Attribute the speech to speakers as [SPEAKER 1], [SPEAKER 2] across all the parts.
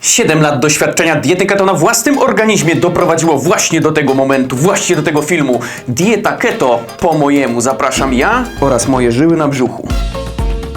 [SPEAKER 1] 7 lat doświadczenia diety keto na własnym organizmie doprowadziło właśnie do tego momentu, właśnie do tego filmu. Dieta keto po mojemu zapraszam ja oraz moje żyły na brzuchu.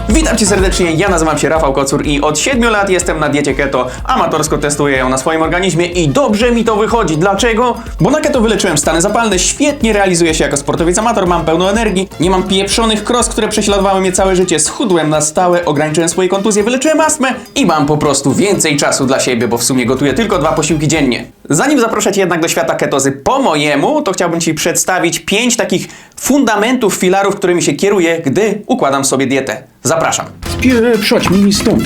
[SPEAKER 1] Witam Cię serdecznie, ja nazywam się Rafał Kocur i od 7 lat jestem na diecie keto, amatorsko testuję ją na swoim organizmie i dobrze mi to wychodzi. Dlaczego? Bo na keto wyleczyłem stany zapalne, świetnie realizuję się jako sportowiec amator, mam pełno energii, nie mam pieprzonych kros, które prześladowały mnie całe życie, schudłem na stałe, ograniczyłem swoje kontuzje, wyleczyłem astmę i mam po prostu więcej czasu dla siebie, bo w sumie gotuję tylko dwa posiłki dziennie. Zanim zaproszę Cię jednak do świata ketozy po mojemu, to chciałbym Ci przedstawić pięć takich fundamentów, filarów, którymi się kieruję, gdy układam sobie dietę. Zapraszam.
[SPEAKER 2] Spieprzać mi stąd.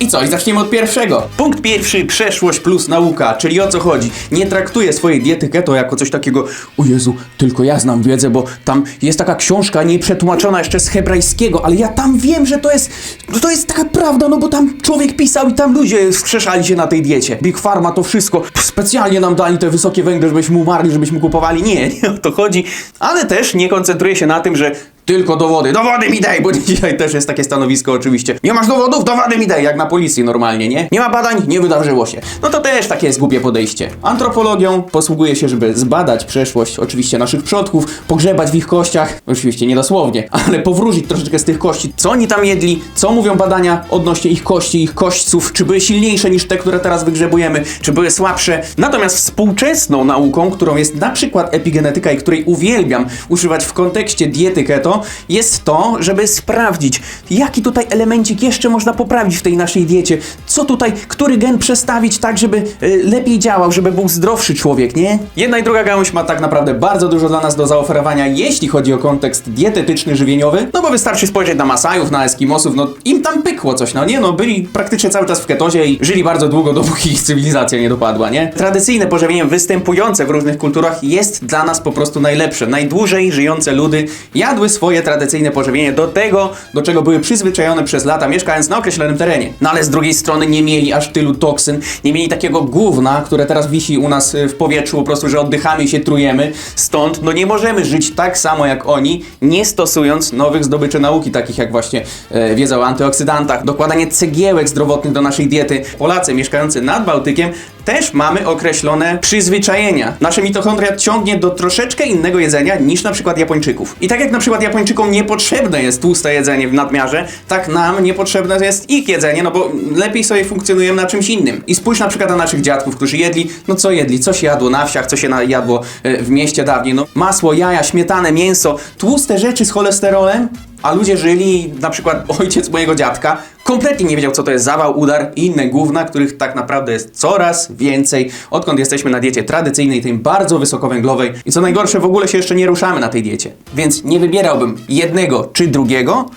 [SPEAKER 1] I co? I zaczniemy od pierwszego. Punkt pierwszy, przeszłość plus nauka, czyli o co chodzi? Nie traktuję swojej diety keto jako coś takiego, o Jezu, tylko ja znam wiedzę, bo tam jest taka książka nieprzetłumaczona jeszcze z hebrajskiego, ale ja tam wiem, że to jest, no to jest taka prawda, no bo tam człowiek pisał i tam ludzie skrzeszali się na tej diecie. Big Pharma to wszystko, specjalnie nam dali te wysokie węgle, żebyśmy umarli, żebyśmy kupowali. Nie, nie o to chodzi. Ale też nie koncentruję się na tym, że tylko dowody, dowody mi daj, bo dzisiaj też jest takie stanowisko oczywiście. Nie masz dowodów, dowody mi daj, jak na policji normalnie, nie? Nie ma badań, nie wydarzyło się. No to też takie jest głupie podejście. Antropologią posługuje się, żeby zbadać przeszłość oczywiście naszych przodków, pogrzebać w ich kościach, oczywiście nie dosłownie, ale powrócić troszeczkę z tych kości, co oni tam jedli, co mówią badania odnośnie ich kości, ich kośćców, czy były silniejsze niż te, które teraz wygrzebujemy, czy były słabsze. Natomiast współczesną nauką, którą jest na przykład epigenetyka i której uwielbiam używać w kontekście diety keto, jest to, żeby sprawdzić, jaki tutaj elemencik jeszcze można poprawić w tej naszej diecie, co tutaj, który gen przestawić tak, żeby y, lepiej działał, żeby był zdrowszy człowiek, nie? Jedna i druga gałąź ma tak naprawdę bardzo dużo dla nas do zaoferowania, jeśli chodzi o kontekst dietetyczny, żywieniowy, no bo wystarczy spojrzeć na Masajów, na Eskimosów, no im tam pykło coś, no nie? No byli praktycznie cały czas w ketozie i żyli bardzo długo, dopóki ich cywilizacja nie dopadła, nie? Tradycyjne pożywienie występujące w różnych kulturach jest dla nas po prostu najlepsze. Najdłużej żyjące ludy jadły swoje tradycyjne pożywienie do tego, do czego były przyzwyczajone przez lata, mieszkając na określonym terenie. No ale z drugiej strony nie mieli aż tylu toksyn, nie mieli takiego gówna, które teraz wisi u nas y, w powietrzu, po prostu, że oddychamy i się trujemy. Stąd, no nie możemy żyć tak samo jak oni, nie stosując nowych zdobyczy nauki, takich jak właśnie e, wiedza o antyoksydantach, dokładanie cegiełek zdrowotnych do naszej diety. Polacy mieszkający nad Bałtykiem też mamy określone przyzwyczajenia. Nasze mitochondria ciągnie do troszeczkę innego jedzenia niż na przykład Japończyków. I tak jak na przykład Japończykom niepotrzebne jest tłuste jedzenie w nadmiarze, tak nam niepotrzebne jest ich jedzenie, no bo lepiej sobie funkcjonujemy na czymś innym. I spójrz na przykład na naszych dziadków, którzy jedli, no co jedli, co się jadło na wsiach, co się jadło e, w mieście dawniej, no masło, jaja, śmietanę, mięso, tłuste rzeczy z cholesterolem, a ludzie żyli, na przykład ojciec mojego dziadka, kompletnie nie wiedział, co to jest zawał, udar i inne gówna, których tak naprawdę jest coraz więcej, odkąd jesteśmy na diecie tradycyjnej, tej bardzo wysokowęglowej. I co najgorsze, w ogóle się jeszcze nie ruszamy na tej diecie. Więc nie wybierałbym jednego czy drugiego,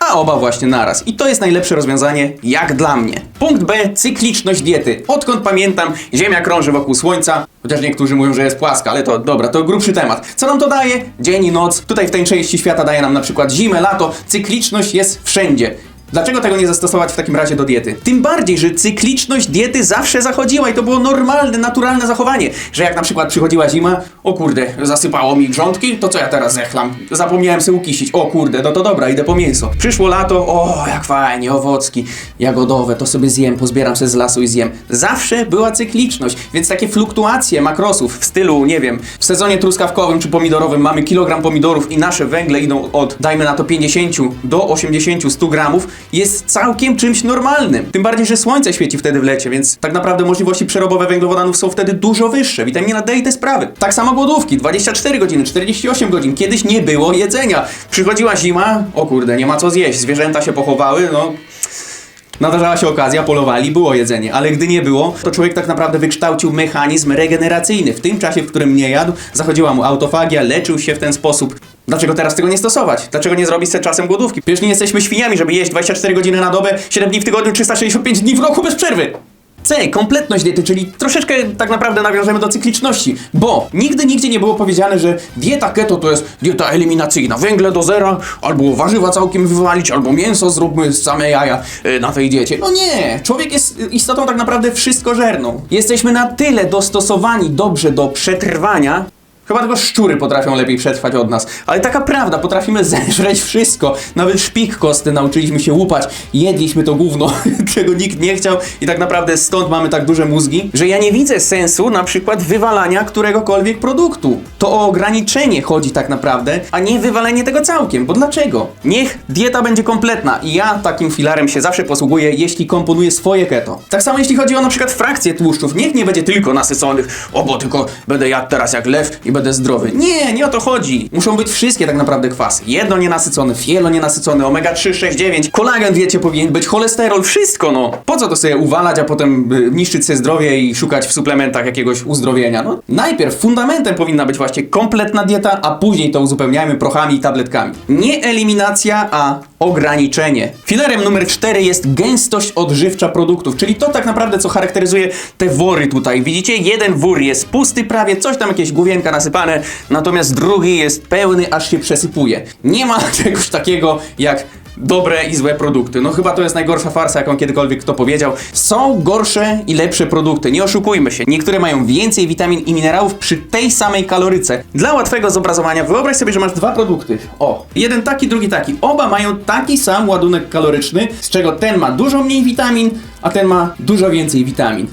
[SPEAKER 1] a oba właśnie naraz. I to jest najlepsze rozwiązanie, jak dla mnie. Punkt B, cykliczność diety. Odkąd pamiętam, Ziemia krąży wokół Słońca, chociaż niektórzy mówią, że jest płaska, ale to dobra, to grubszy temat. Co nam to daje? Dzień i noc. Tutaj w tej części świata daje nam na przykład zimę, lato. Cykliczność jest wszędzie. Dlaczego tego nie zastosować w takim razie do diety? Tym bardziej, że cykliczność diety zawsze zachodziła i to było normalne, naturalne zachowanie. Że jak na przykład przychodziła zima, o kurde, zasypało mi grządki, to co ja teraz zechlam? Zapomniałem sobie ukisić, o kurde, no to dobra, idę po mięso. Przyszło lato, o jak fajnie, owocki, jagodowe, to sobie zjem, pozbieram sobie z lasu i zjem. Zawsze była cykliczność, więc takie fluktuacje makrosów w stylu, nie wiem, w sezonie truskawkowym czy pomidorowym mamy kilogram pomidorów i nasze węgle idą od, dajmy na to 50 do 80, 100 gramów, jest całkiem czymś normalnym. Tym bardziej, że słońce świeci wtedy w lecie, więc tak naprawdę możliwości przerobowe węglowodanów są wtedy dużo wyższe. Witamina D i te sprawy. Tak samo głodówki, 24 godziny, 48 godzin. Kiedyś nie było jedzenia. Przychodziła zima, o kurde, nie ma co zjeść. Zwierzęta się pochowały, no Nadarzała się okazja, polowali, było jedzenie, ale gdy nie było, to człowiek tak naprawdę wykształcił mechanizm regeneracyjny. W tym czasie, w którym nie jadł, zachodziła mu autofagia, leczył się w ten sposób. Dlaczego teraz tego nie stosować? Dlaczego nie zrobić sobie czasem głodówki? Przecież nie jesteśmy świniami, żeby jeść 24 godziny na dobę, 7 dni w tygodniu, 365 dni w roku bez przerwy. C. Kompletność diety, czyli troszeczkę tak naprawdę nawiążemy do cykliczności, bo nigdy nigdzie nie było powiedziane, że dieta keto to jest dieta eliminacyjna, węgle do zera, albo warzywa całkiem wywalić, albo mięso zróbmy z same jaja y, na tej diecie. No nie, człowiek jest istotą tak naprawdę wszystkożerną. Jesteśmy na tyle dostosowani dobrze do przetrwania, Chyba tylko szczury potrafią lepiej przetrwać od nas. Ale taka prawda, potrafimy zeżreć wszystko. Nawet szpik kosty nauczyliśmy się łupać. Jedliśmy to gówno, czego nikt nie chciał i tak naprawdę stąd mamy tak duże mózgi, że ja nie widzę sensu na przykład wywalania któregokolwiek produktu. To o ograniczenie chodzi tak naprawdę, a nie wywalenie tego całkiem. Bo dlaczego? Niech dieta będzie kompletna i ja takim filarem się zawsze posługuję, jeśli komponuję swoje keto. Tak samo jeśli chodzi o na przykład frakcję tłuszczów. Niech nie będzie tylko nasyconych, o bo tylko będę jadł teraz jak lew i będę zdrowy. Nie, nie o to chodzi. Muszą być wszystkie tak naprawdę kwasy. Jedno nienasycone, fielo nienasycone, omega 3, 6, 9, kolagen wiecie powinien być, cholesterol, wszystko no. Po co to sobie uwalać, a potem y, niszczyć sobie zdrowie i szukać w suplementach jakiegoś uzdrowienia? No, najpierw fundamentem powinna być właśnie kompletna dieta, a później to uzupełniajmy prochami i tabletkami. Nie eliminacja, a ograniczenie. Filarem numer 4 jest gęstość odżywcza produktów, czyli to tak naprawdę co charakteryzuje te wory tutaj. Widzicie, jeden wór jest pusty prawie, coś tam jakieś główienka nasypane, natomiast drugi jest pełny, aż się przesypuje. Nie ma czegoś takiego jak dobre i złe produkty. No chyba to jest najgorsza farsa, jaką kiedykolwiek kto powiedział. Są gorsze i lepsze produkty, nie oszukujmy się. Niektóre mają więcej witamin i minerałów przy tej samej kaloryce. Dla łatwego zobrazowania wyobraź sobie, że masz dwa produkty. O, jeden taki, drugi taki. Oba mają taki sam ładunek kaloryczny, z czego ten ma dużo mniej witamin, a ten ma dużo więcej witamin.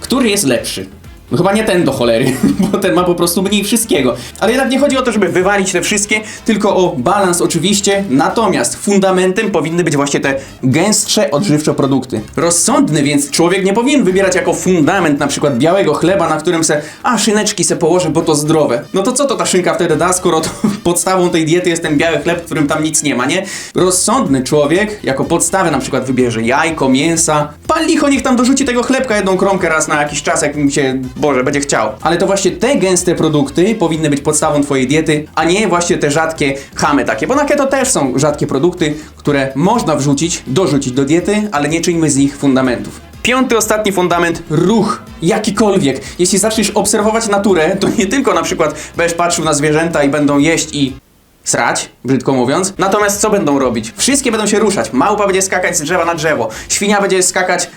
[SPEAKER 1] Który jest lepszy? No chyba nie ten do cholery, bo ten ma po prostu mniej wszystkiego. Ale jednak nie chodzi o to, żeby wywalić te wszystkie, tylko o balans oczywiście. Natomiast fundamentem powinny być właśnie te gęstsze, odżywcze produkty. Rozsądny więc człowiek nie powinien wybierać jako fundament na przykład białego chleba, na którym se, a szyneczki se położę, bo to zdrowe. No to co to ta szynka wtedy da, skoro to podstawą tej diety jest ten biały chleb, w którym tam nic nie ma, nie? Rozsądny człowiek jako podstawę na przykład wybierze jajko, mięsa. Pan licho niech tam dorzuci tego chlebka jedną kromkę raz na jakiś czas, jak mi się, Boże, będzie chciał. Ale to właśnie te gęste produkty powinny być podstawą twojej diety, a nie właśnie te rzadkie chamy takie, bo na keto też są rzadkie produkty, które można wrzucić, dorzucić do diety, ale nie czyńmy z nich fundamentów. Piąty, ostatni fundament, ruch. Jakikolwiek. Jeśli zaczniesz obserwować naturę, to nie tylko na przykład będziesz patrzył na zwierzęta i będą jeść i srać, brzydko mówiąc. Natomiast co będą robić? Wszystkie będą się ruszać. Małpa będzie skakać z drzewa na drzewo. Świnia będzie skakać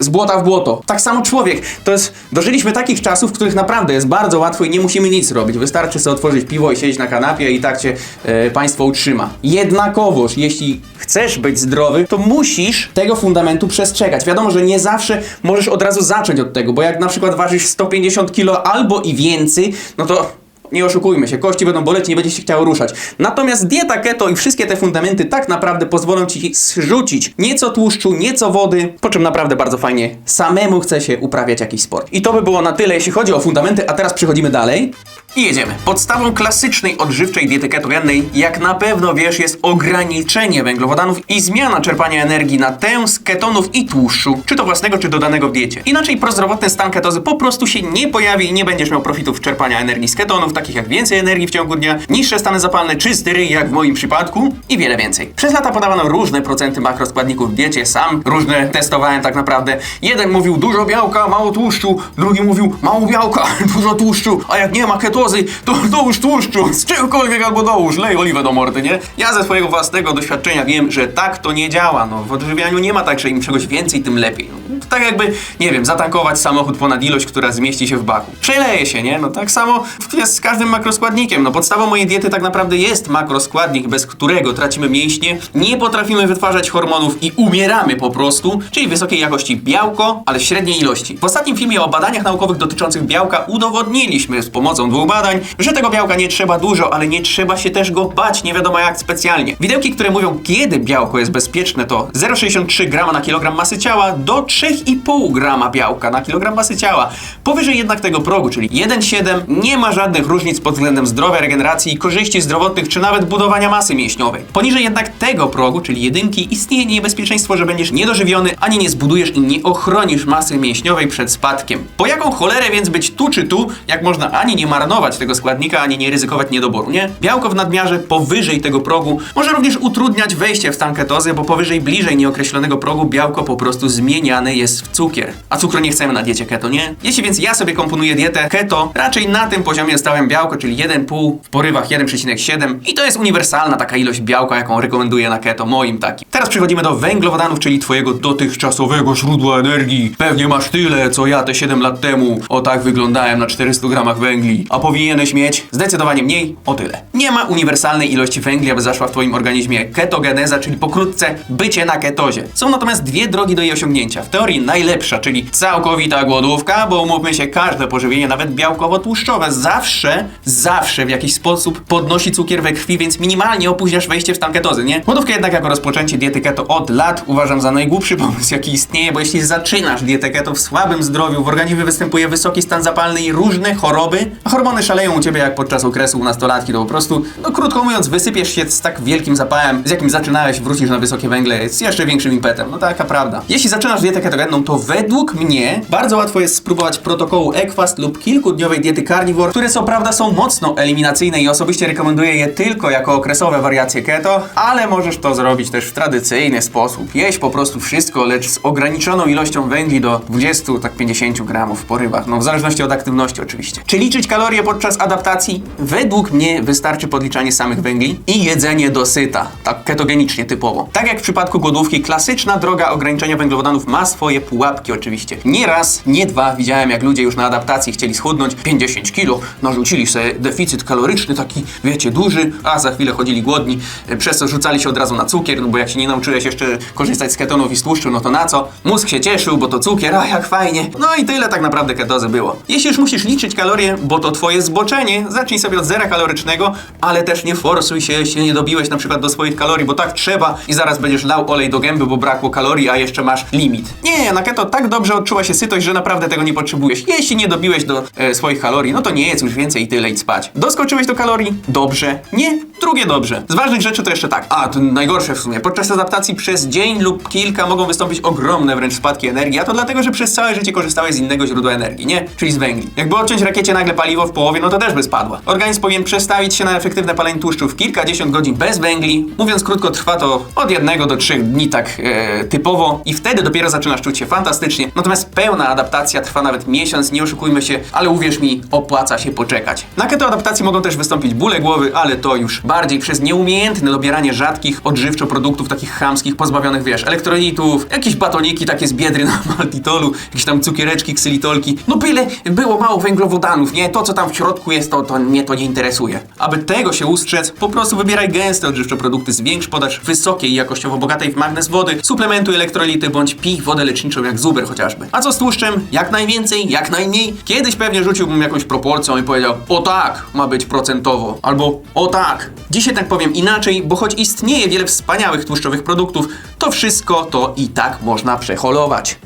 [SPEAKER 1] z błota w błoto. Tak samo człowiek. To jest, dożyliśmy takich czasów, w których naprawdę jest bardzo łatwo i nie musimy nic robić. Wystarczy sobie otworzyć piwo i siedzieć na kanapie i tak cię e, państwo utrzyma. Jednakowoż, jeśli chcesz być zdrowy, to musisz tego fundamentu przestrzegać. Wiadomo, że nie zawsze możesz od razu zacząć od tego, bo jak na przykład ważysz 150 kg albo i więcej, no to nie oszukujmy się, kości będą boleć, nie będzie się chciało ruszać. Natomiast dieta keto i wszystkie te fundamenty tak naprawdę pozwolą ci zrzucić nieco tłuszczu, nieco wody, po czym naprawdę bardzo fajnie samemu chce się uprawiać jakiś sport. I to by było na tyle, jeśli chodzi o fundamenty, a teraz przechodzimy dalej. I jedziemy. Podstawą klasycznej odżywczej diety ketogennej, jak na pewno wiesz, jest ograniczenie węglowodanów i zmiana czerpania energii na tę z ketonów i tłuszczu, czy to własnego, czy dodanego w diecie. Inaczej prozdrowotny stan ketozy po prostu się nie pojawi i nie będziesz miał profitów czerpania energii z ketonów, takich jak więcej energii w ciągu dnia, niższe stany zapalne, czysty ryj, jak w moim przypadku i wiele więcej. Przez lata podawano różne procenty makroskładników w diecie, sam różne testowałem tak naprawdę. Jeden mówił dużo białka, mało tłuszczu, drugi mówił mało białka, dużo tłuszczu, a jak nie ma ketozy, to dołóż tłuszczu, z czegokolwiek albo dołóż, lej oliwę do mordy, nie? Ja ze swojego własnego doświadczenia wiem, że tak to nie działa, no. W odżywianiu nie ma tak, że im czegoś więcej, tym lepiej. No, tak jakby, nie wiem, zatankować samochód ponad ilość, która zmieści się w baku. Przeleje się, nie? No tak samo jest z każdym makroskładnikiem. No podstawą mojej diety tak naprawdę jest makroskładnik, bez którego tracimy mięśnie, nie potrafimy wytwarzać hormonów i umieramy po prostu, czyli wysokiej jakości białko, ale średniej ilości. W ostatnim filmie o badaniach naukowych dotyczących białka udowodniliśmy z pomocą dwóch badań, że tego białka nie trzeba dużo, ale nie trzeba się też go bać, nie wiadomo jak specjalnie. Widełki, które mówią kiedy białko jest bezpieczne to 0,63 g na kilogram masy ciała do 3,5 g białka na kilogram masy ciała. Powyżej jednak tego progu, czyli 1,7 nie ma żadnych różnic pod względem zdrowia, regeneracji, korzyści zdrowotnych czy nawet budowania masy mięśniowej. Poniżej jednak tego progu, czyli jedynki, istnieje niebezpieczeństwo, że będziesz niedożywiony, ani nie zbudujesz i nie ochronisz masy mięśniowej przed spadkiem. Po jaką cholerę więc być tu czy tu, jak można ani nie marnować tego składnika, ani nie ryzykować niedoboru, nie? Białko w nadmiarze powyżej tego progu może również utrudniać wejście w stan ketozy, bo powyżej bliżej nieokreślonego progu białko po prostu zmieniane jest w cukier. A cukru nie chcemy na diecie keto, nie? Jeśli więc ja sobie komponuję dietę keto, raczej na tym poziomie stałem białko, czyli 1,5, w porywach 1,7 i to jest uniwersalna taka ilość białka, jaką rekomenduję na keto, moim takim. Teraz przechodzimy do węglowodanów, czyli twojego dotychczasowego źródła energii. Pewnie masz tyle, co ja te 7 lat temu. O tak wyglądałem na 400 gramach węgli. A po powinieneś mieć zdecydowanie mniej, o tyle. Nie ma uniwersalnej ilości węgli, aby zaszła w twoim organizmie ketogeneza, czyli pokrótce bycie na ketozie. Są natomiast dwie drogi do jej osiągnięcia. W teorii najlepsza, czyli całkowita głodówka, bo umówmy się, każde pożywienie, nawet białkowo-tłuszczowe, zawsze, zawsze w jakiś sposób podnosi cukier we krwi, więc minimalnie opóźniasz wejście w stan ketozy, nie? Głodówka jednak jako rozpoczęcie diety keto od lat uważam za najgłupszy pomysł, jaki istnieje, bo jeśli zaczynasz dietę keto w słabym zdrowiu, w organizmie występuje wysoki stan zapalny i różne choroby, a hormony szaleją u ciebie jak podczas okresu nastolatki, to po prostu, no krótko mówiąc, wysypiesz się z tak wielkim zapałem, z jakim zaczynałeś, wrócisz na wysokie węgle z jeszcze większym impetem. No taka prawda. Jeśli zaczynasz dietę ketogenną, to według mnie bardzo łatwo jest spróbować protokołu Equast lub kilkudniowej diety carnivore, które co prawda są mocno eliminacyjne i osobiście rekomenduję je tylko jako okresowe wariacje keto, ale możesz to zrobić też w tradycyjny sposób. Jeść po prostu wszystko, lecz z ograniczoną ilością węgli do 20, tak 50 gramów po rybach. No w zależności od aktywności oczywiście. Czy liczyć kalorie podczas adaptacji? Według mnie wystarczy podliczanie samych węgli i jedzenie dosyta, tak ketogenicznie typowo. Tak jak w przypadku głodówki, klasyczna droga ograniczenia węglowodanów ma swoje pułapki oczywiście. Nie raz, nie dwa widziałem jak ludzie już na adaptacji chcieli schudnąć 50 kilo, narzucili sobie deficyt kaloryczny taki, wiecie, duży, a za chwilę chodzili głodni, e, przez co rzucali się od razu na cukier, no bo jak się nie nauczyłeś jeszcze korzystać z ketonów i z tłuszczu, no to na co? Mózg się cieszył, bo to cukier, a jak fajnie. No i tyle tak naprawdę ketozy było. Jeśli już musisz liczyć kalorie, bo to twoje zboczenie, zacznij sobie od zera kalorycznego, ale też nie forsuj się, jeśli nie dobiłeś na przykład do swoich kalorii, bo tak trzeba i zaraz będziesz lał olej do gęby, bo brakło kalorii, a jeszcze masz limit. Nie, na keto tak dobrze odczuwa się sytość, że naprawdę tego nie potrzebujesz. Jeśli nie dobiłeś do e, swoich kalorii, no to nie jedz już więcej i tyle idź spać. Doskoczyłeś do kalorii? Dobrze. Nie? Drugie dobrze. Z ważnych rzeczy to jeszcze tak. A, to najgorsze w sumie. Podczas adaptacji przez dzień lub kilka mogą wystąpić ogromne wręcz spadki energii, a to dlatego, że przez całe życie korzystałeś z innego źródła energii, nie? Czyli z węgli. Jakby odciąć rakiecie nagle paliwo w połowie, no to też by spadła. Organizm powinien przestawić się na efektywne palenie tłuszczu w kilkadziesiąt godzin bez węgli. Mówiąc krótko, trwa to od jednego do trzech dni tak e, typowo i wtedy dopiero zaczynasz czuć się fantastycznie. Natomiast pełna adaptacja trwa nawet miesiąc, nie oszukujmy się, ale uwierz mi, opłaca się poczekać. Na keto adaptacji mogą też wystąpić bóle głowy, ale to już bardziej przez nieumiejętne dobieranie rzadkich odżywczo produktów takich chamskich, pozbawionych, wiesz, elektrolitów, jakieś batoniki takie z biedry na maltitolu, jakieś tam cukiereczki, ksylitolki. No byle było mało węglowodanów, nie? To, co tam w środku jest, to, to mnie to nie interesuje. Aby tego się ustrzec, po prostu wybieraj gęste odżywcze produkty, zwiększ podaż wysokiej jakościowo bogatej w magnez wody, suplementuj elektrolity bądź pij wodę leczniczą jak zuber chociażby. A co z tłuszczem? Jak najwięcej, jak najmniej? Kiedyś pewnie rzuciłbym jakąś proporcją i powiedział, o tak, ma być procentowo, albo o tak. Dzisiaj tak powiem inaczej, bo choć istnieje wiele wspaniałych tłuszczowych produktów, to wszystko to i tak można przeholować.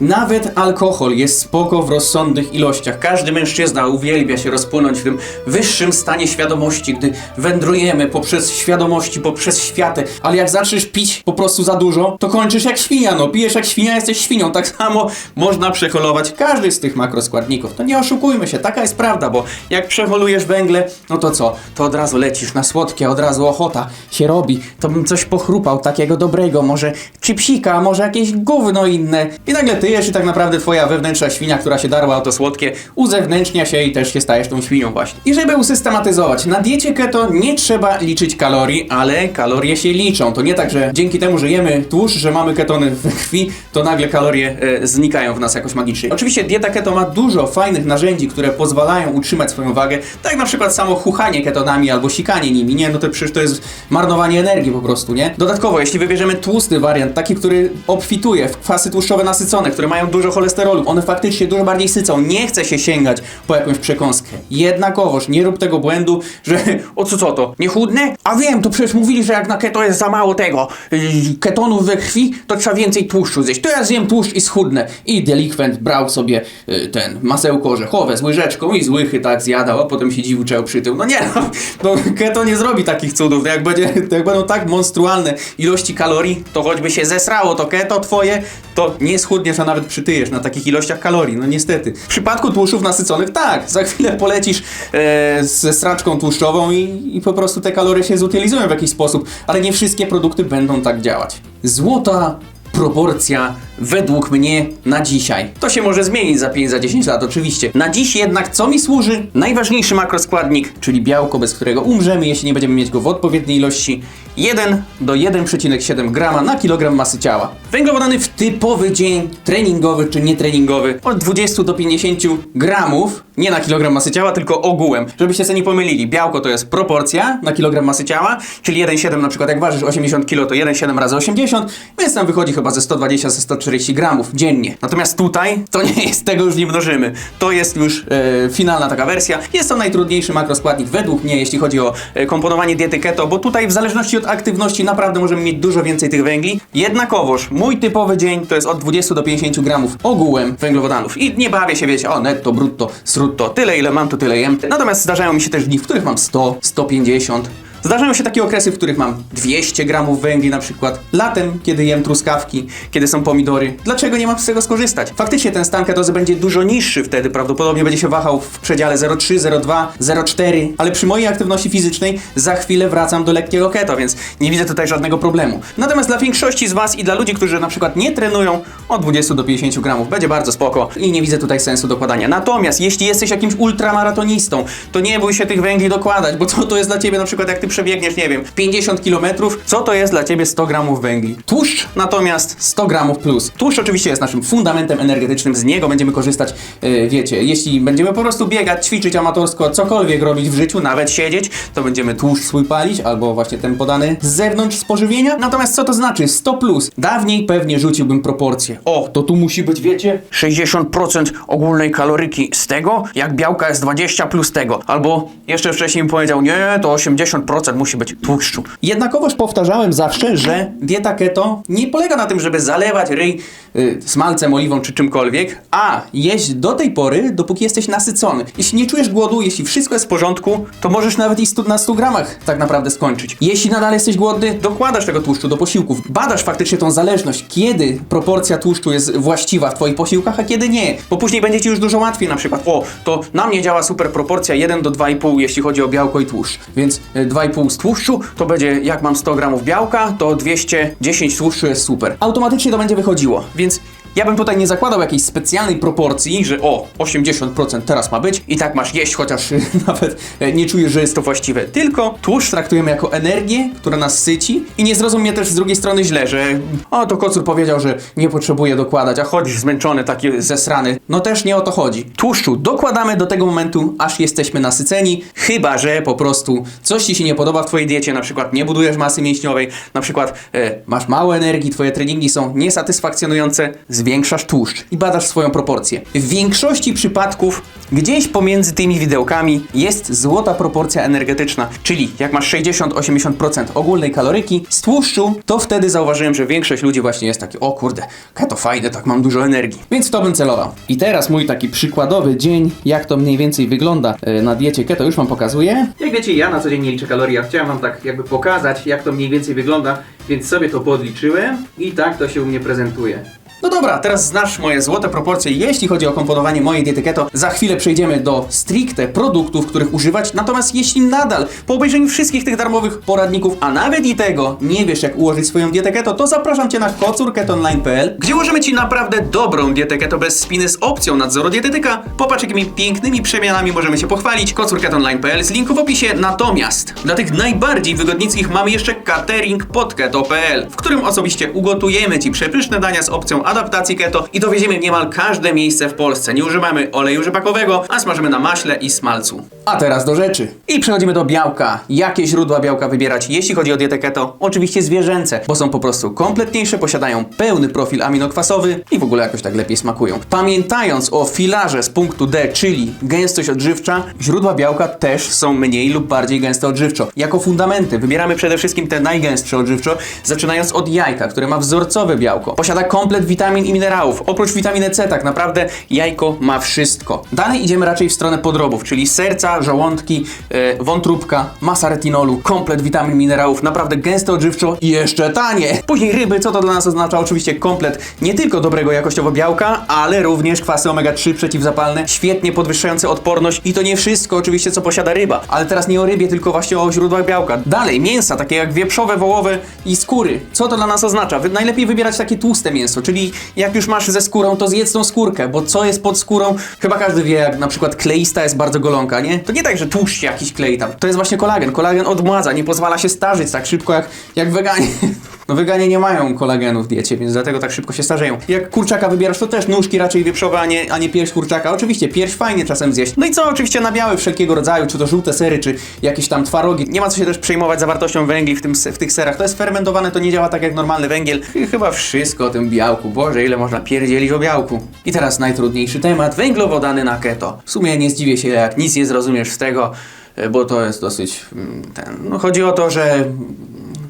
[SPEAKER 1] Nawet alkohol jest spoko w rozsądnych ilościach. Każdy mężczyzna uwielbia się rozpłynąć w tym wyższym stanie świadomości, gdy wędrujemy poprzez świadomości, poprzez światy. Ale jak zaczniesz pić po prostu za dużo, to kończysz jak świnia, no. Pijesz jak świnia, jesteś świnią. Tak samo można przeholować każdy z tych makroskładników. To nie oszukujmy się, taka jest prawda, bo jak przeholujesz węgle, no to co? To od razu lecisz na słodkie, od razu ochota się robi. To bym coś pochrupał takiego dobrego, może chipsika, może jakieś gówno inne. I nagle ty jesz i tak naprawdę twoja wewnętrzna świnia, która się darła o to słodkie, uzewnętrznia się i też się stajesz tą świnią właśnie. I żeby usystematyzować, na diecie keto nie trzeba liczyć kalorii, ale kalorie się liczą. To nie tak, że dzięki temu, że jemy tłuszcz, że mamy ketony we krwi, to nagle kalorie e, znikają w nas jakoś magicznie. Oczywiście dieta keto ma dużo fajnych narzędzi, które pozwalają utrzymać swoją wagę, tak na przykład samo chuchanie ketonami albo sikanie nimi, nie? No to przecież to jest marnowanie energii po prostu, nie? Dodatkowo, jeśli wybierzemy tłusty wariant, taki, który obfituje w kwasy tłuszczowe nasycone, które mają dużo cholesterolu, one faktycznie dużo bardziej sycą, nie chce się sięgać po jakąś przekąskę. Jednakowoż nie rób tego błędu, że o co co to, nie chudnę? A wiem, to przecież mówili, że jak na keto jest za mało tego yy, ketonów we krwi, to trzeba więcej tłuszczu zjeść. To ja zjem tłuszcz i schudnę. I delikwent brał sobie yy, ten masełko orzechowe z łyżeczką i z łychy tak zjadał, a potem się dziwuczał przy tym. No nie, no, no keto nie zrobi takich cudów. Jak, będzie, jak będą tak monstrualne ilości kalorii, to choćby się zesrało to keto twoje, to nie schudniesz, a nawet przytyjesz na takich ilościach kalorii. No niestety. W przypadku tłuszczów nasyconych tak, za chwilę polecisz e, ze straczką tłuszczową i, i po prostu te kalorie się zutylizują w jakiś sposób, ale nie wszystkie produkty będą tak działać. Złota proporcja według mnie na dzisiaj. To się może zmienić za 5, za 10 lat oczywiście. Na dziś jednak co mi służy? Najważniejszy makroskładnik, czyli białko, bez którego umrzemy, jeśli nie będziemy mieć go w odpowiedniej ilości. 1 do 1,7 grama na kilogram masy ciała. Węglowodany w typowy dzień treningowy czy nietreningowy od 20 do 50 gramów, nie na kilogram masy ciała, tylko ogółem. Żebyście sobie nie pomylili, białko to jest proporcja na kilogram masy ciała, czyli 1,7 na przykład jak ważysz 80 kg to 1,7 razy 80, więc tam wychodzi chyba ze 120 ze 140 gramów dziennie. Natomiast tutaj to nie jest, tego już nie mnożymy. To jest już e, finalna taka wersja. Jest to najtrudniejszy makroskładnik według mnie, jeśli chodzi o e, komponowanie diety keto, bo tutaj w zależności od aktywności naprawdę możemy mieć dużo więcej tych węgli. Jednakowoż mój typowy dzień to jest od 20 do 50 gramów ogółem węglowodanów. I nie bawię się, wiecie, o netto, brutto, srutto, tyle ile mam, to tyle jem. Natomiast zdarzają mi się też dni, w których mam 100, 150, Zdarzają się takie okresy, w których mam 200 gramów węgli na przykład. Latem, kiedy jem truskawki, kiedy są pomidory. Dlaczego nie mam z tego skorzystać? Faktycznie ten stan ketozy będzie dużo niższy wtedy, prawdopodobnie będzie się wahał w przedziale 0,3, 0,2, 0,4, ale przy mojej aktywności fizycznej za chwilę wracam do lekkiego keto, więc nie widzę tutaj żadnego problemu. Natomiast dla większości z Was i dla ludzi, którzy na przykład nie trenują, od 20 do 50 gramów będzie bardzo spoko i nie widzę tutaj sensu dokładania. Natomiast jeśli jesteś jakimś ultramaratonistą, to nie bój się tych węgli dokładać, bo co to jest dla Ciebie na przykład jak Ty przebiegniesz, nie wiem, 50 km, co to jest dla Ciebie 100 gramów węgli? Tłuszcz natomiast 100 gramów plus. Tłuszcz oczywiście jest naszym fundamentem energetycznym, z niego będziemy korzystać, yy, wiecie, jeśli będziemy po prostu biegać, ćwiczyć amatorsko, cokolwiek robić w życiu, nawet siedzieć, to będziemy tłuszcz swój palić, albo właśnie ten podany z zewnątrz spożywienia. Natomiast co to znaczy 100 plus? Dawniej pewnie rzuciłbym proporcje. O, to tu musi być, wiecie, 60% ogólnej kaloryki z tego, jak białka jest 20 plus tego. Albo jeszcze wcześniej bym powiedział, nie, to 80% musi być tłuszczu. Jednakowoż powtarzałem zawsze, że dieta keto nie polega na tym, żeby zalewać ryj y, smalcem, oliwą czy czymkolwiek, a jeść do tej pory, dopóki jesteś nasycony. Jeśli nie czujesz głodu, jeśli wszystko jest w porządku, to możesz nawet i na 100 gramach tak naprawdę skończyć. Jeśli nadal jesteś głodny, dokładasz tego tłuszczu do posiłków. Badasz faktycznie tą zależność, kiedy proporcja tłuszczu jest właściwa w twoich posiłkach, a kiedy nie. Bo później będzie ci już dużo łatwiej na przykład. O, to na mnie działa super proporcja 1 do 2,5, jeśli chodzi o białko i tłuszcz. Więc y, 2,5 z tłuszczu to będzie, jak mam 100 gramów białka, to 210 tłuszczu jest super. Automatycznie to będzie wychodziło. Więc ja bym tutaj nie zakładał jakiejś specjalnej proporcji, że o, 80% teraz ma być i tak masz jeść, chociaż nawet e, nie czujesz, że jest to właściwe. Tylko tłuszcz traktujemy jako energię, która nas syci i nie zrozum mnie też z drugiej strony źle, że o, to kocur powiedział, że nie potrzebuje dokładać, a chodzisz zmęczony, taki zesrany. No też nie o to chodzi. Tłuszczu dokładamy do tego momentu, aż jesteśmy nasyceni, chyba, że po prostu coś Ci się nie podoba w Twojej diecie, na przykład nie budujesz masy mięśniowej, na przykład e, masz mało energii, Twoje treningi są niesatysfakcjonujące, zwiększasz tłuszcz i badasz swoją proporcję. W większości przypadków gdzieś pomiędzy tymi widełkami jest złota proporcja energetyczna, czyli jak masz 60-80% ogólnej kaloryki z tłuszczu, to wtedy zauważyłem, że większość ludzi właśnie jest taki, o kurde, keto fajne, tak mam dużo energii. Więc w to bym celował. I teraz mój taki przykładowy dzień, jak to mniej więcej wygląda e, na diecie keto, już wam pokazuję. Jak wiecie, ja na co dzień nie liczę kalorii, a chciałem wam tak jakby pokazać, jak to mniej więcej wygląda, więc sobie to podliczyłem i tak to się u mnie prezentuje. No dobra, teraz znasz moje złote proporcje, jeśli chodzi o komponowanie mojej diety keto. Za chwilę przejdziemy do stricte produktów, których używać. Natomiast jeśli nadal po obejrzeniu wszystkich tych darmowych poradników, a nawet i tego nie wiesz jak ułożyć swoją dietę keto, to zapraszam Cię na kocurketonline.pl, gdzie ułożymy Ci naprawdę dobrą dietę keto bez spiny z opcją nadzoru dietetyka. Popatrz jakimi pięknymi przemianami możemy się pochwalić. kocurketonline.pl z linku w opisie. Natomiast dla tych najbardziej wygodnickich mamy jeszcze catering pod keto.pl, w którym osobiście ugotujemy Ci przepyszne dania z opcją adaptacji keto i dowieziemy w niemal każde miejsce w Polsce. Nie używamy oleju rzepakowego, a smażymy na maśle i smalcu. A teraz do rzeczy. I przechodzimy do białka. Jakie źródła białka wybierać, jeśli chodzi o dietę keto? Oczywiście zwierzęce, bo są po prostu kompletniejsze, posiadają pełny profil aminokwasowy i w ogóle jakoś tak lepiej smakują. Pamiętając o filarze z punktu D, czyli gęstość odżywcza, źródła białka też są mniej lub bardziej gęste odżywczo. Jako fundamenty wybieramy przede wszystkim te najgęstsze odżywczo, zaczynając od jajka, które ma wzorcowe białko. Posiada komplet witamin i minerałów. Oprócz witaminy C tak naprawdę jajko ma wszystko. Dalej idziemy raczej w stronę podrobów, czyli serca, żołądki, e, wątróbka, masa retinolu, komplet witamin, minerałów, naprawdę gęste odżywczo i jeszcze tanie. Później ryby, co to dla nas oznacza? Oczywiście komplet nie tylko dobrego jakościowo białka, ale również kwasy omega-3 przeciwzapalne, świetnie podwyższające odporność i to nie wszystko oczywiście, co posiada ryba. Ale teraz nie o rybie, tylko właśnie o źródłach białka. Dalej, mięsa, takie jak wieprzowe, wołowe i skóry. Co to dla nas oznacza? Najlepiej wybierać takie tłuste mięso, czyli jak już masz ze skórą, to zjedz tą skórkę, bo co jest pod skórą? Chyba każdy wie, jak na przykład kleista jest bardzo golonka, nie? To nie tak, że tłuszcz jakiś klei tam. To jest właśnie kolagen. Kolagen odmładza, nie pozwala się starzyć tak szybko jak, jak weganie. No weganie nie mają kolagenu w diecie, więc dlatego tak szybko się starzeją. Jak kurczaka wybierasz, to też nóżki raczej wieprzowe, a nie, a nie pierś kurczaka. Oczywiście pierś fajnie czasem zjeść. No i co? Oczywiście nabiały wszelkiego rodzaju, czy to żółte sery, czy jakieś tam twarogi. Nie ma co się też przejmować zawartością węgli w, tym, w tych serach. To jest fermentowane, to nie działa tak jak normalny węgiel. I chyba wszystko o tym białku. Boże, ile można pierdzielić o białku. I teraz najtrudniejszy temat. Węglowodany na keto. W sumie nie zdziwię się, jak nic nie zrozumiesz z tego, e, bo to jest dosyć mm, ten... No chodzi o to, że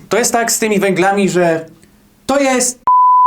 [SPEAKER 1] to jest tak z tymi węglami, że to jest.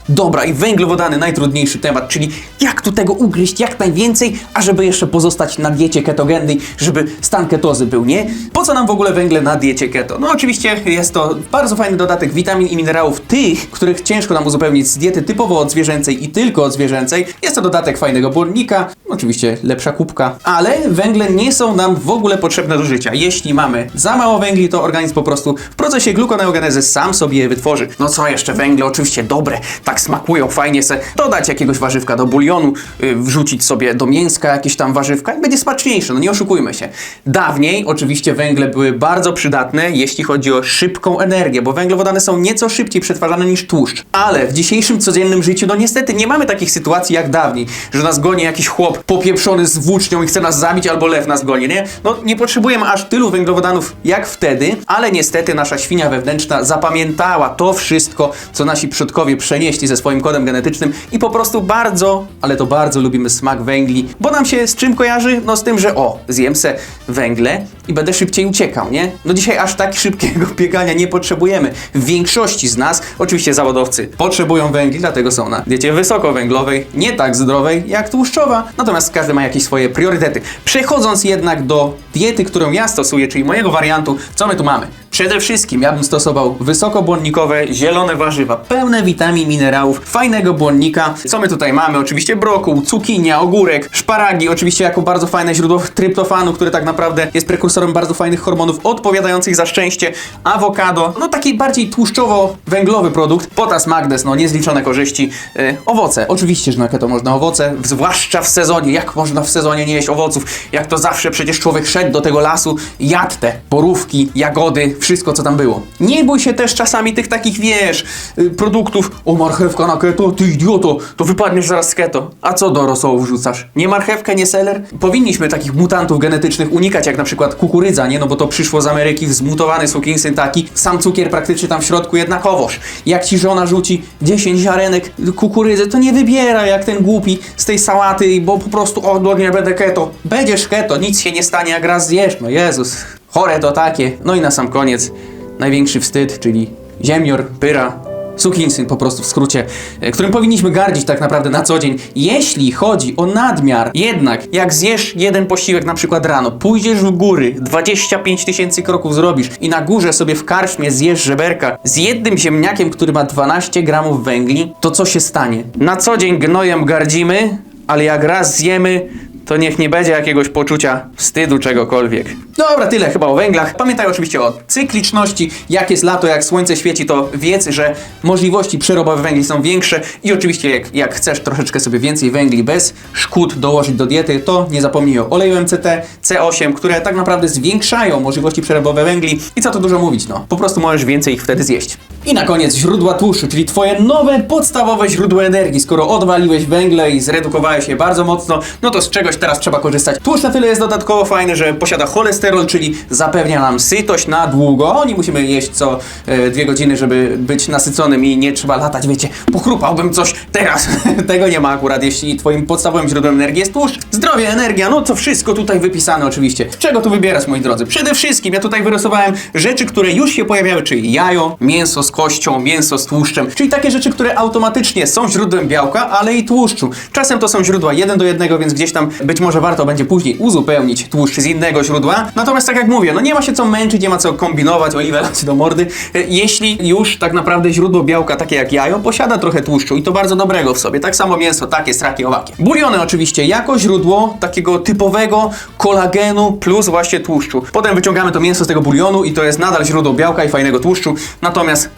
[SPEAKER 1] Dobra, i węglowodany, najtrudniejszy temat, czyli jak tu tego ugryźć jak najwięcej, a żeby jeszcze pozostać na diecie ketogennej, żeby stan ketozy był, nie? Po co nam w ogóle węgle na diecie keto? No oczywiście jest to bardzo fajny dodatek witamin i minerałów, tych, których ciężko nam uzupełnić z diety typowo odzwierzęcej i tylko odzwierzęcej. Jest to dodatek fajnego błonnika, oczywiście lepsza kubka, ale węgle nie są nam w ogóle potrzebne do życia. Jeśli mamy za mało węgli, to organizm po prostu w procesie glukoneogenezy sam sobie je wytworzy. No co jeszcze, węgle oczywiście dobre, tak smakują, fajnie se dodać jakiegoś warzywka do bulionu, yy, wrzucić sobie do mięska jakieś tam warzywka i będzie smaczniejsze, no nie oszukujmy się. Dawniej oczywiście węgle były bardzo przydatne, jeśli chodzi o szybką energię, bo węglowodany są nieco szybciej przetwarzane niż tłuszcz. Ale w dzisiejszym codziennym życiu, no niestety nie mamy takich sytuacji jak dawniej, że nas goni jakiś chłop popieprzony z włócznią i chce nas zabić, albo lew nas goni, nie? No nie potrzebujemy aż tylu węglowodanów jak wtedy, ale niestety nasza świnia wewnętrzna zapamiętała to wszystko, co nasi przodkowie przenieśli ze swoim kodem genetycznym i po prostu bardzo, ale to bardzo lubimy smak węgli, bo nam się z czym kojarzy? No z tym, że o, zjem se węgle i będę szybciej uciekał, nie? No dzisiaj aż tak szybkiego biegania nie potrzebujemy. W większości z nas, oczywiście zawodowcy, potrzebują węgli, dlatego są na diecie wysokowęglowej, nie tak zdrowej jak tłuszczowa, natomiast każdy ma jakieś swoje priorytety. Przechodząc jednak do diety, którą ja stosuję, czyli mojego wariantu, co my tu mamy? Przede wszystkim ja bym stosował wysokobłonnikowe, zielone warzywa, pełne witamin, minerałów, fajnego błonnika. Co my tutaj mamy? Oczywiście brokuł, cukinia, ogórek, szparagi, oczywiście jako bardzo fajne źródło tryptofanu, który tak naprawdę jest prekursorem bardzo fajnych hormonów odpowiadających za szczęście, awokado, no taki bardziej tłuszczowo-węglowy produkt, potas, magnes, no niezliczone korzyści, yy, owoce, oczywiście, że na keto można. Owoce, zwłaszcza w sezonie, jak można w sezonie nie jeść owoców, jak to zawsze przecież człowiek szedł do tego lasu, jadł te borówki, jagody, wszystko co tam było. Nie bój się też czasami tych takich, wiesz, y, produktów, o marchewka na keto, ty idioto, to wypadniesz zaraz z keto. A co do rosołu wrzucasz? Nie marchewkę, nie seler? Powinniśmy takich mutantów genetycznych unikać, jak na przykład kukurydza, nie? No bo to przyszło z Ameryki, zmutowany sukinsyn taki, sam cukier praktycznie tam w środku jednakowoż. Jak ci żona rzuci 10 ziarenek kukurydzy, to nie wybiera jak ten głupi z tej sałaty, bo po prostu, o, nie będę keto. Będziesz keto, nic się nie stanie, jak raz zjesz, no Jezus. Chore to takie. No i na sam koniec, największy wstyd, czyli ziemnior, pyra, sukinsyn po prostu w skrócie, e, którym powinniśmy gardzić tak naprawdę na co dzień, jeśli chodzi o nadmiar. Jednak, jak zjesz jeden posiłek na przykład rano, pójdziesz w góry, 25 tysięcy kroków zrobisz i na górze sobie w karczmie zjesz żeberka z jednym ziemniakiem, który ma 12 gramów węgli, to co się stanie? Na co dzień gnojem gardzimy, ale jak raz zjemy, to niech nie będzie jakiegoś poczucia wstydu czegokolwiek. Dobra, tyle chyba o węglach. Pamiętaj oczywiście o cykliczności. Jak jest lato, jak słońce świeci, to wiedz, że możliwości przerobowe węgli są większe i oczywiście jak, jak chcesz troszeczkę sobie więcej węgli bez szkód dołożyć do diety, to nie zapomnij o oleju MCT, C8, które tak naprawdę zwiększają możliwości przerobowe węgli i co tu dużo mówić, no. Po prostu możesz więcej ich wtedy zjeść. I na koniec źródła tłuszczu, czyli twoje nowe, podstawowe źródło energii. Skoro odwaliłeś węgle i zredukowałeś je bardzo mocno, no to z czegoś teraz trzeba korzystać. Tłuszcz na tyle jest dodatkowo fajny, że posiada cholesterol, czyli zapewnia nam sytość na długo. Nie musimy jeść co e, dwie godziny, żeby być nasyconym i nie trzeba latać, wiecie, pochrupałbym coś teraz. Tego nie ma akurat, jeśli twoim podstawowym źródłem energii jest tłuszcz. Zdrowie, energia, no to wszystko tutaj wypisane oczywiście. Czego tu wybierać, moi drodzy? Przede wszystkim ja tutaj wyrysowałem rzeczy, które już się pojawiały, czyli jajo, mięso z kością, mięso z tłuszczem, czyli takie rzeczy, które automatycznie są źródłem białka, ale i tłuszczu. Czasem to są źródła jeden do jednego, więc gdzieś tam być może warto będzie później uzupełnić tłuszcz z innego źródła. Natomiast tak jak mówię, no nie ma się co męczyć, nie ma co kombinować, oliwę lać do mordy. E, Jeśli już tak naprawdę źródło białka takie jak jajo posiada trochę tłuszczu i to bardzo dobrego w sobie. Tak samo mięso, takie, straki, owaki. Buliony oczywiście jako źródło takiego typowego kolagenu plus właśnie tłuszczu. Potem wyciągamy to mięso z tego bulionu i to jest nadal źródło białka i fajnego tłuszczu. Natomiast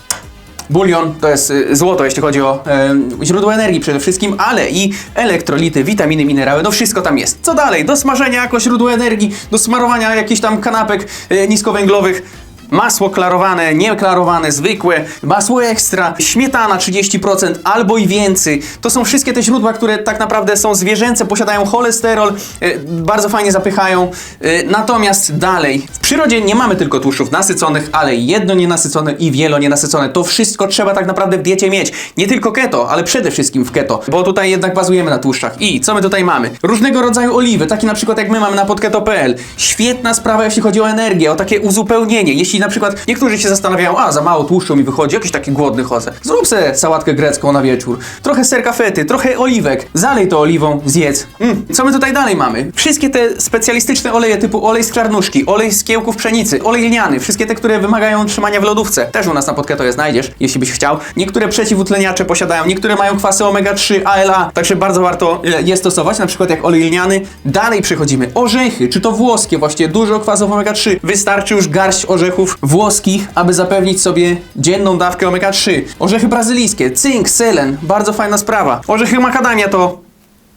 [SPEAKER 1] Bulion to jest y, złoto, jeśli chodzi o e, źródło energii przede wszystkim, ale i elektrolity, witaminy, minerały, no wszystko tam jest. Co dalej? Do smażenia jako źródło energii, do smarowania jakichś tam kanapek e, niskowęglowych. Masło klarowane, nieklarowane, zwykłe, masło ekstra, śmietana 30% albo i więcej. To są wszystkie te źródła, które tak naprawdę są zwierzęce, posiadają cholesterol, e, bardzo fajnie zapychają. E, natomiast dalej, w przyrodzie nie mamy tylko tłuszczów nasyconych, ale jedno nienasycone i wielo nienasycone. To wszystko trzeba tak naprawdę w diecie mieć. Nie tylko keto, ale przede wszystkim w keto, bo tutaj jednak bazujemy na tłuszczach. I co my tutaj mamy? Różnego rodzaju oliwy, takie na przykład jak my mamy na podketo.pl. Świetna sprawa, jeśli chodzi o energię, o takie uzupełnienie. Jeśli na przykład niektórzy się zastanawiają, a za mało tłuszczu mi wychodzi, jakiś taki głodny chodzę. Zrób sobie sałatkę grecką na wieczór. Trochę serka fety, trochę oliwek. Zalej to oliwą, zjedz. Mm. Co my tutaj dalej mamy? Wszystkie te specjalistyczne oleje typu olej z czarnuszki, olej z kiełków pszenicy, olej lniany, wszystkie te, które wymagają trzymania w lodówce. Też u nas na podketo je znajdziesz, jeśli byś chciał. Niektóre przeciwutleniacze posiadają, niektóre mają kwasy omega-3, ALA, także bardzo warto je stosować, na przykład jak olej lniany. Dalej przechodzimy. Orzechy, czy to włoskie, właśnie dużo kwasów omega-3. Wystarczy już garść orzechów włoskich, aby zapewnić sobie dzienną dawkę omega-3. Orzechy brazylijskie, cynk, selen, bardzo fajna sprawa. Orzechy makadamia to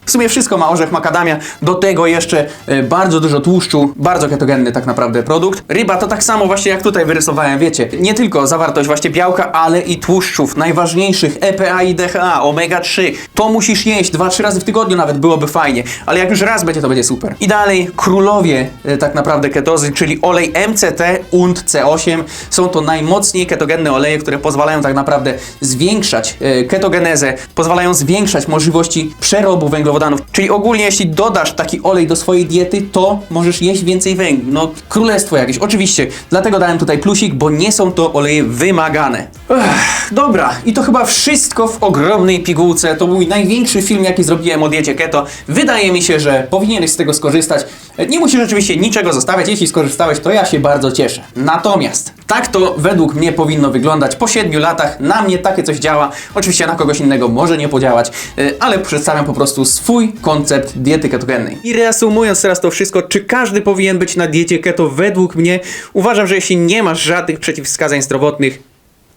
[SPEAKER 1] w sumie wszystko ma orzech makadamia, do tego jeszcze e, bardzo dużo tłuszczu, bardzo ketogenny tak naprawdę produkt. Ryba to tak samo właśnie jak tutaj wyrysowałem, wiecie, nie tylko zawartość właśnie białka, ale i tłuszczów, najważniejszych EPA i DHA, omega-3. To musisz jeść 2-3 razy w tygodniu nawet byłoby fajnie, ale jak już raz będzie, to będzie super. I dalej królowie e, tak naprawdę ketozy, czyli olej MCT und C8. Są to najmocniej ketogenne oleje, które pozwalają tak naprawdę zwiększać e, ketogenezę, pozwalają zwiększać możliwości przerobu węglowodanów. Czyli ogólnie, jeśli dodasz taki olej do swojej diety, to możesz jeść więcej węgli. No, królestwo jakieś. Oczywiście, dlatego dałem tutaj plusik, bo nie są to oleje wymagane. Ech, dobra, i to chyba wszystko w ogromnej pigułce. To był największy film, jaki zrobiłem o diecie keto. Wydaje mi się, że powinieneś z tego skorzystać. Nie musisz oczywiście niczego zostawiać. Jeśli skorzystałeś, to ja się bardzo cieszę. Natomiast tak to według mnie powinno wyglądać po 7 latach. Na mnie takie coś działa. Oczywiście na kogoś innego może nie podziałać, y, ale przedstawiam po prostu swój koncept diety ketogennej. I reasumując teraz to wszystko, czy każdy powinien być na diecie keto według mnie? Uważam, że jeśli nie masz żadnych przeciwwskazań zdrowotnych,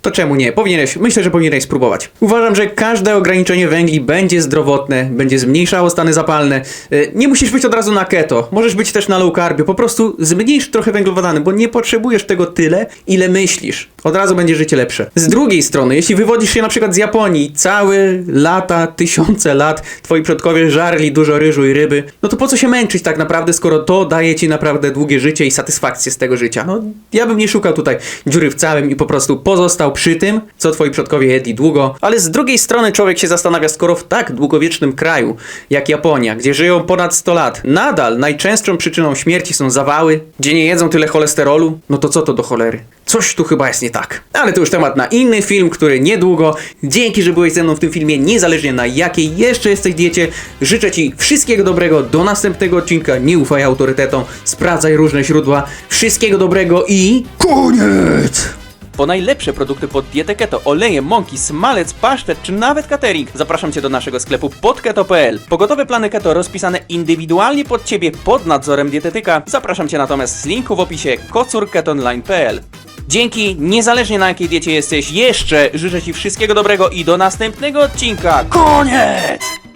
[SPEAKER 1] to czemu nie? Powinieneś, myślę, że powinieneś spróbować. Uważam, że każde ograniczenie węgli będzie zdrowotne, będzie zmniejszało stany zapalne. Y, Nie musisz być od razu na keto, możesz być też na low carbie, po prostu zmniejsz trochę węglowodany, bo nie potrzebujesz tego tyle, ile myślisz. Od razu będzie życie lepsze. Z drugiej strony, jeśli wywodzisz się na przykład z Japonii, całe lata, tysiące lat twoi przodkowie żarli dużo ryżu i ryby, no to po co się męczyć tak naprawdę, skoro to daje ci naprawdę długie życie i satysfakcję z tego życia? No, ja bym nie szukał tutaj dziury w całym i po prostu pozostał przy tym, co twoi przodkowie jedli długo. Ale z drugiej strony człowiek się zastanawia, skoro w tak długowiecznym kraju jak Japonia, gdzie żyją ponad 100 lat, nadal najczęstszą przyczyną śmierci są zawały, gdzie nie jedzą tyle cholesterolu, no to co to do cholery? Coś tu chyba jest nie tak. Ale to już temat na inny film, który niedługo. Dzięki, że byłeś ze mną w tym filmie, niezależnie na jakiej jeszcze jesteś diecie. Życzę Ci wszystkiego dobrego do następnego odcinka. Nie ufaj autorytetom, sprawdzaj różne źródła. Wszystkiego dobrego i... KONIEC! Po najlepsze produkty pod dietę keto, oleje, mąki, smalec, pasztet czy nawet catering zapraszam Cię do naszego sklepu podketo.pl. Pogotowe plany keto rozpisane indywidualnie pod Ciebie pod nadzorem dietetyka. Zapraszam Cię natomiast z linku w opisie kocurketonline.pl. Dzięki, niezależnie na jakiej diecie jesteś, jeszcze życzę Ci wszystkiego dobrego i do następnego odcinka. Koniec!